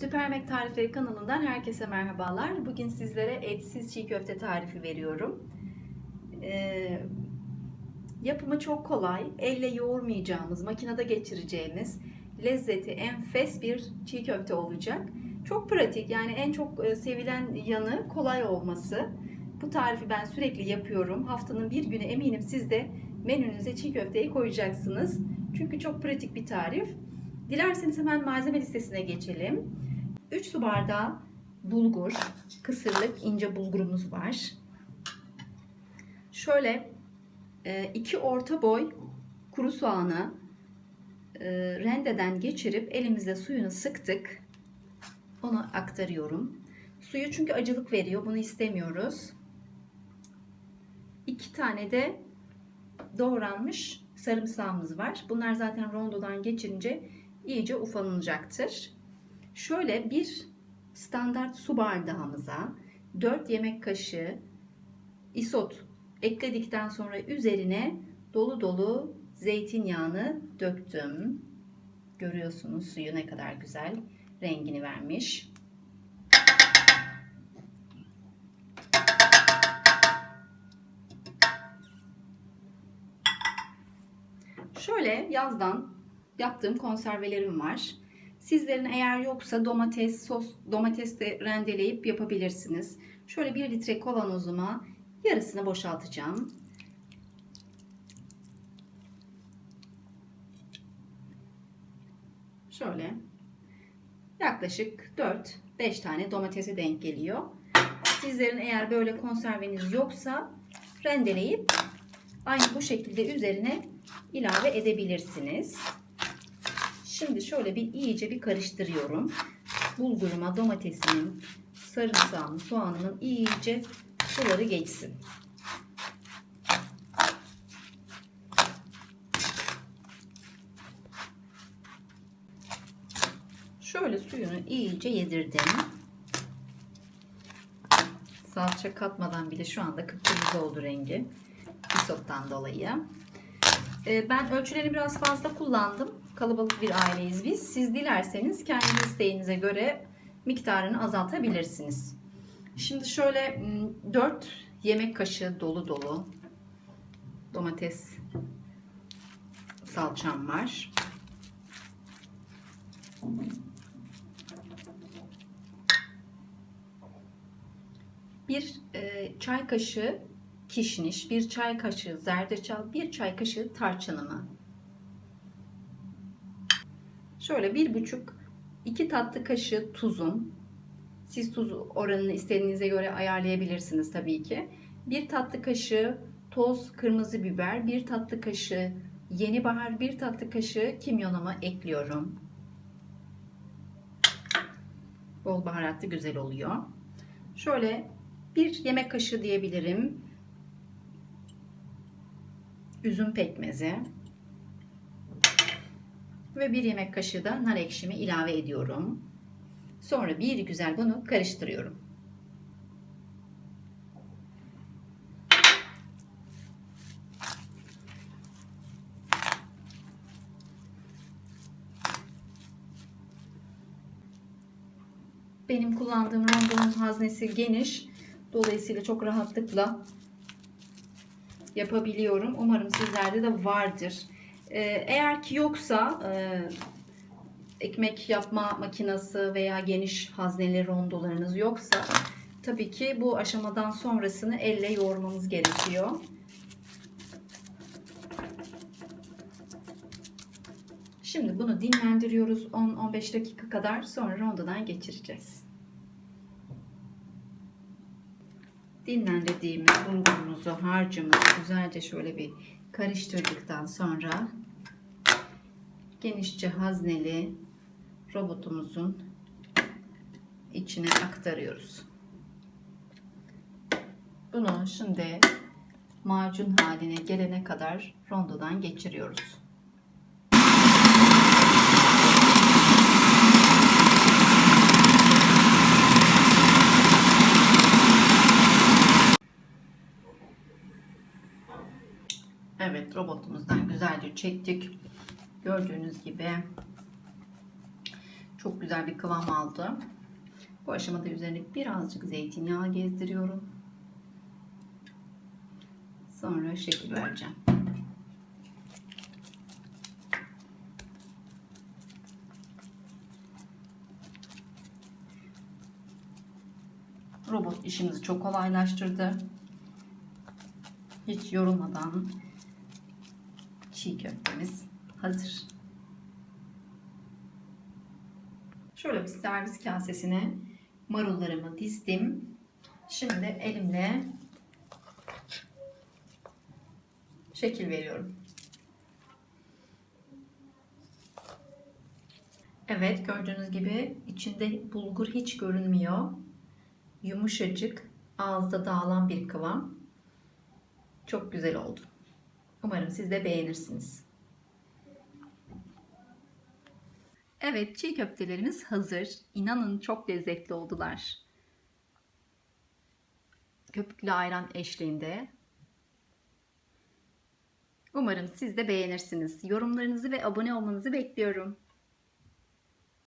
Süper Tarifleri kanalından herkese merhabalar. Bugün sizlere etsiz çiğ köfte tarifi veriyorum. Ee, yapımı çok kolay, elle yoğurmayacağımız, makinede geçireceğimiz lezzeti enfes bir çiğ köfte olacak. Çok pratik yani en çok e, sevilen yanı kolay olması. Bu tarifi ben sürekli yapıyorum. Haftanın bir günü eminim siz de menünüze çiğ köfteyi koyacaksınız. Çünkü çok pratik bir tarif. Dilerseniz hemen malzeme listesine geçelim. 3 su bardağı bulgur, kısırlık ince bulgurumuz var. Şöyle 2 orta boy kuru soğanı e, rendeden geçirip elimizde suyunu sıktık. Onu aktarıyorum. Suyu çünkü acılık veriyor. Bunu istemiyoruz. 2 tane de doğranmış sarımsağımız var. Bunlar zaten rondodan geçirince iyice ufalanacaktır. Şöyle bir standart su bardağımıza 4 yemek kaşığı isot ekledikten sonra üzerine dolu dolu zeytinyağını döktüm. Görüyorsunuz suyu ne kadar güzel rengini vermiş. Şöyle yazdan yaptığım konservelerim var. Sizlerin eğer yoksa domates, sos, domates de rendeleyip yapabilirsiniz. Şöyle 1 litre kavanozuma yarısını boşaltacağım. Şöyle yaklaşık 4-5 tane domatese denk geliyor. Sizlerin eğer böyle konserveniz yoksa rendeleyip aynı bu şekilde üzerine ilave edebilirsiniz. Şimdi şöyle bir iyice bir karıştırıyorum. Bulguruma domatesimin, sarımsağımın, soğanımın iyice suları geçsin. Şöyle suyunu iyice yedirdim. Salça katmadan bile şu anda kıpkırmızı oldu rengi. Isottan dolayı. Ee, ben ölçüleri biraz fazla kullandım. Kalabalık bir aileyiz biz. Siz dilerseniz kendi isteğinize göre miktarını azaltabilirsiniz. Şimdi şöyle 4 yemek kaşığı dolu dolu domates salçam var. Bir e, çay kaşığı kişniş, bir çay kaşığı zerdeçal, bir çay kaşığı tarçınımı. Şöyle bir buçuk, iki tatlı kaşığı tuzum. Siz tuz oranını istediğinize göre ayarlayabilirsiniz tabii ki. Bir tatlı kaşığı toz kırmızı biber, bir tatlı kaşığı yeni bahar, bir tatlı kaşığı kimyonumu ekliyorum. Bol baharatlı güzel oluyor. Şöyle bir yemek kaşığı diyebilirim üzüm pekmezi ve bir yemek kaşığı da nar ekşimi ilave ediyorum. Sonra bir güzel bunu karıştırıyorum. Benim kullandığım rondonun haznesi geniş. Dolayısıyla çok rahatlıkla yapabiliyorum. Umarım sizlerde de vardır. Ee, eğer ki yoksa e, ekmek yapma makinesi veya geniş hazneli rondolarınız yoksa tabii ki bu aşamadan sonrasını elle yoğurmamız gerekiyor. Şimdi bunu dinlendiriyoruz 10-15 dakika kadar sonra rondodan geçireceğiz. dinlendirdiğimiz bulgurumuzu, harcımızı güzelce şöyle bir karıştırdıktan sonra genişçe hazneli robotumuzun içine aktarıyoruz. Bunu şimdi macun haline gelene kadar rondodan geçiriyoruz. Evet robotumuzdan güzelce çektik. Gördüğünüz gibi Çok güzel bir kıvam aldı. Bu aşamada üzerine birazcık zeytinyağı gezdiriyorum. Sonra şekil vereceğim. Robot işimizi çok kolaylaştırdı. Hiç yorulmadan çiğ köftemiz hazır. Şöyle bir servis kasesine marullarımı dizdim. Şimdi elimle şekil veriyorum. Evet gördüğünüz gibi içinde bulgur hiç görünmüyor. Yumuşacık, ağızda dağılan bir kıvam. Çok güzel oldu. Umarım siz de beğenirsiniz. Evet, çiğ köftelerimiz hazır. İnanın çok lezzetli oldular. Köpüklü ayran eşliğinde. Umarım siz de beğenirsiniz. Yorumlarınızı ve abone olmanızı bekliyorum.